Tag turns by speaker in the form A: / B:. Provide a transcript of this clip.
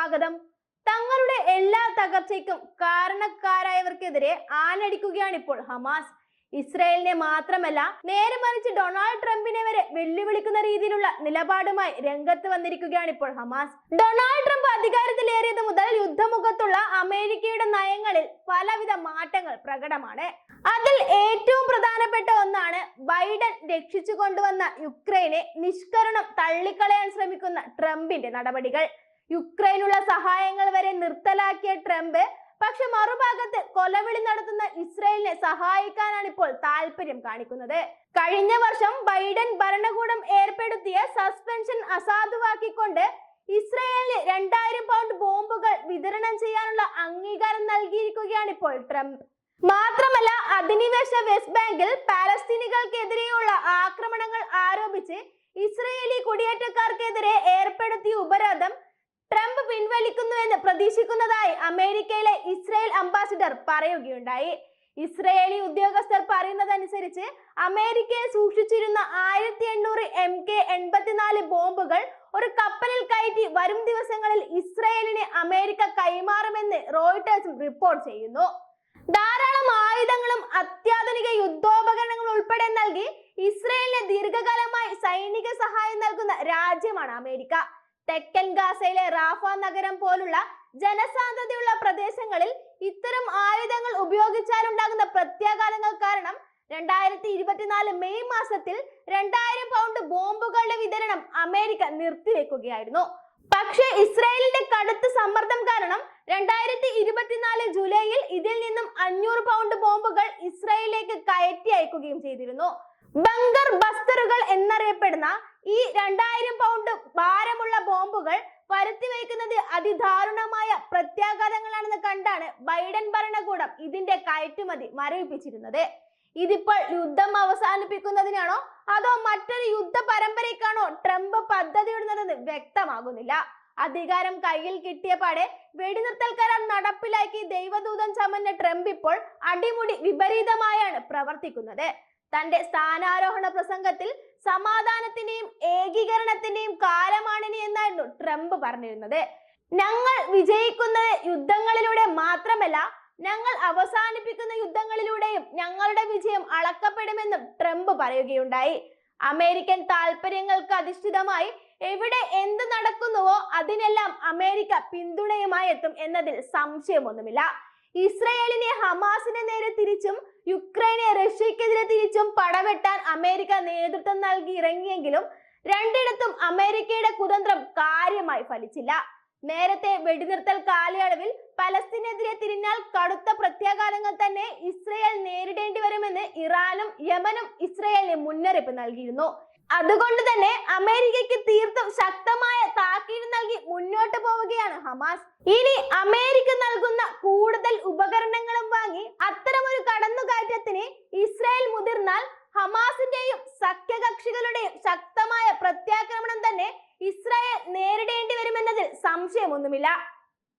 A: സ്വാഗതം. തങ്ങളുടെ എല്ലാ തകർച്ചയ്ക്കും കാരണക്കാരായവർക്കെതിരെ ആഞ്ഞടിക്കുകയാണ് ഇപ്പോൾ ഹമാസ്. ഇസ്രായേലിനെ മാത്രമല്ല നേരെ മറിച്ച് ഡൊണാൾഡ് ട്രംപിനെ വരെ വെല്ലുവിളിക്കുന്ന രീതിയിലുള്ള നിലപാടുമായി രംഗത്ത് വന്നിരിക്കുകയാണ് ഇപ്പോൾ ഹമാസ്. ഡൊണാൾഡ് ട്രംപ് അധികാരത്തിലേറിയത് മുതൽ യുദ്ധമുഖത്തുള്ള അമേരിക്കയുടെ നയങ്ങളിൽ പലവിധ മാറ്റങ്ങൾ പ്രകടമാണ്. അതിൽ ഏറ്റവും പ്രധാനപ്പെട്ട ഒന്നാണ് ബൈഡൻ രക്ഷിച്ചു കൊണ്ടുവന്ന യുക്രൈനെ നിഷ്കരണം തള്ളിക്കളയാൻ ശ്രമിക്കുന്ന ട്രംപിന്റെ നടപടികൾ. യുക്രൈനുള്ള സഹായങ്ങൾ വരെ നിർത്തലാക്കിയ ട്രംപ് പക്ഷെ മറുഭാഗത്ത് കൊലവിളി നടത്തുന്ന ഇസ്രയേലിനെ സഹായിക്കാനാണ് ഇപ്പോൾ താല്പര്യം കാണിക്കുന്നത്. കഴിഞ്ഞ വർഷം ബൈഡൻ ഭരണകൂടം ഏർപ്പെടുത്തിയ സസ്പെൻഷൻ അസാധുവാക്കിക്കൊണ്ട് ഇസ്രയേലിന് രണ്ടായിരം പൗണ്ട് ബോംബുകൾ വിതരണം ചെയ്യാനുള്ള അംഗീകാരം നൽകിയിരിക്കുകയാണ് ഇപ്പോൾ ട്രംപ്. മാത്രമല്ല അധിനിവേശ വെസ്റ്റ് ബാങ്കിൽ പാലസ്തീനികൾക്കെതിരെയുള്ള ആക്രമണങ്ങൾ ആരോപിച്ച് ഇസ്രയേലി കുടിയേറ്റക്കാർക്കെതിരെ ഏർപ്പെടുത്തിയ ഉപരോധം ട്രംപ് പിൻവലിക്കുന്നുവെന്ന് പ്രതീക്ഷിക്കുന്നതായി അമേരിക്കയിലെ ഇസ്രയേൽ അംബാസിഡർ പറയുകയുണ്ടായി. ഇസ്രയേലി ഉദ്യോഗസ്ഥർ പറയുന്നതനുസരിച്ച് അമേരിക്കയെ സൂക്ഷിച്ചിരുന്ന ആയിരത്തി എണ്ണൂറ് എം കെ എൺപത്തിനാല് ബോംബുകൾ ഒരു കപ്പലിൽ കയറ്റി വരും ദിവസങ്ങളിൽ ഇസ്രയേലിന് അമേരിക്ക കൈമാറുമെന്ന് റോയിട്ടേഴ്സും റിപ്പോർട്ട് ചെയ്യുന്നു. ധാരാളം ആയുധങ്ങളും അത്യാധുനിക യുദ്ധോപകരണങ്ങളും ഉൾപ്പെടെ നൽകി ഇസ്രയേലിന് ദീർഘകാലമായി സൈനിക സഹായം നൽകുന്ന രാജ്യമാണ് അമേരിക്ക. തെക്കൻ ഗാസയിലെ റാഫ നഗരം പോലുള്ള ജനസാന്ദ്രതയുള്ള പ്രദേശങ്ങളിൽ ഇത്തരം ആയുധങ്ങൾ ഉപയോഗിച്ചാൽ ഉണ്ടാകുന്ന പ്രത്യാഘാതങ്ങൾ കാരണം രണ്ടായിരത്തി ഇരുപത്തിനാല് മെയ് മാസത്തിൽ രണ്ടായിരം പൗണ്ട് ബോംബുകളുടെ വിതരണം അമേരിക്ക നിർത്തിവെക്കുകയായിരുന്നു. പക്ഷേ ഇസ്രായേലിന്റെ കടുത്ത സമ്മർദ്ദം രണ്ടായിരത്തി ഇരുപത്തിനാല് ജൂലൈയിൽ ഇതിൽ നിന്നും അഞ്ഞൂറ് പൗണ്ട് ബോംബുകൾ ഇസ്രായേലിലേക്ക് കയറ്റി അയക്കുകയും ചെയ്തിരുന്നു. ബങ്കർ ബസ്തറുകൾ എന്നറിയപ്പെടുന്ന ഈ രണ്ടായിരം പൗണ്ട് ഭാരമുള്ള ബോംബുകൾ പരത്തി വയ്ക്കുന്നത് അതിദാരുണമായ പ്രത്യാഘാതങ്ങളാണെന്ന് കണ്ടാണ് ബൈഡൻ ഭരണകൂടം ഇതിന്റെ കയറ്റുമതി മരവിപ്പിച്ചിരുന്നത്. ഇതിപ്പോൾ യുദ്ധം അവസാനിപ്പിക്കുന്നതിനാണോ? അതോ മറ്റൊരു യുദ്ധ പരമ്പരയ്ക്കാണോ ട്രംപ് പദ്ധതിയിടുന്നതെന്ന് വ്യക്തമാകുന്നില്ല. അധികാരം കയ്യിൽ കിട്ടിയ പാടെ വെടിനിർത്തൽ കരാർ നടപ്പിലാക്കി ദൈവദൂതൻ ചമഞ്ഞ ട്രംപ് ഇപ്പോൾ അടിമുടി വിപരീതമായാണ് പ്രവർത്തിക്കുന്നത്. തന്റെ സ്ഥാനാരോഹണ പ്രസംഗത്തിൽ സമാധാനത്തിന്റെയും ഏകീകരണത്തിന്റെയും കാലമാണിനി എന്നായിരുന്നു ട്രംപ് പറഞ്ഞിരുന്നത്. ഞങ്ങൾ വിജയിക്കുന്നത് യുദ്ധങ്ങളിലൂടെ മാത്രമല്ല ഞങ്ങൾ അവസാനിപ്പിക്കുന്ന യുദ്ധങ്ങളിലൂടെയും ഞങ്ങളുടെ വിജയം അളക്കപ്പെടുമെന്നും ട്രംപ് പറയുകയുണ്ടായി. അമേരിക്കൻ താൽപര്യങ്ങൾക്ക് അധിഷ്ഠിതമായി എവിടെ എന്ത് നടക്കുന്നുവോ അതിനെല്ലാം അമേരിക്ക പിന്തുണയുമായി എത്തും എന്നതിൽ സംശയമൊന്നുമില്ല. ഇസ്രയേലിനെ ഹമാസിന് നേരെ തിരിച്ചും യുക്രൈനെ റഷ്യക്കെതിരെ തിരിച്ചും പടവെട്ടാൻ അമേരിക്ക നേതൃത്വം നൽകി ഇറങ്ങിയെങ്കിലും രണ്ടിടത്തും അമേരിക്കയുടെ കുതന്ത്രം കാര്യമായി ഫലിച്ചില്ല. നേരത്തെ വെടിനിർത്തൽ കാലയളവിൽ പലസ്തീനെതിരെ തിരിഞ്ഞാൽ കടുത്ത പ്രത്യാഘാതങ്ങൾ തന്നെ ഇസ്രയേൽ നേരിടേണ്ടി വരുമെന്ന് ഇറാനും യമനും ഇസ്രയേലിന് മുന്നറിയിപ്പ് നൽകിയിരുന്നു. അതുകൊണ്ട് തന്നെ അമേരിക്കയ്ക്ക് തീർത്തും ശക്തമായ താക്കീത് നൽകി മുന്നോട്ട് പോവുകയാണ് ഹമാസ്. ഇനി അമേരിക്ക നൽകുന്ന കൂടുതൽ ഉപകരണങ്ങളും വാങ്ങി അത്തരമൊരു കടന്നുകയറ്റത്തിന് ഇസ്രായേൽ മുതിർന്നാൽ ഹമാസിന്റെയും സഖ്യകക്ഷികളുടെയും ശക്തമായ പ്രത്യാക്രമണം തന്നെ ഇസ്രായേൽ നേരിടേണ്ടി വരുമെന്നതിൽ സംശയമൊന്നുമില്ല.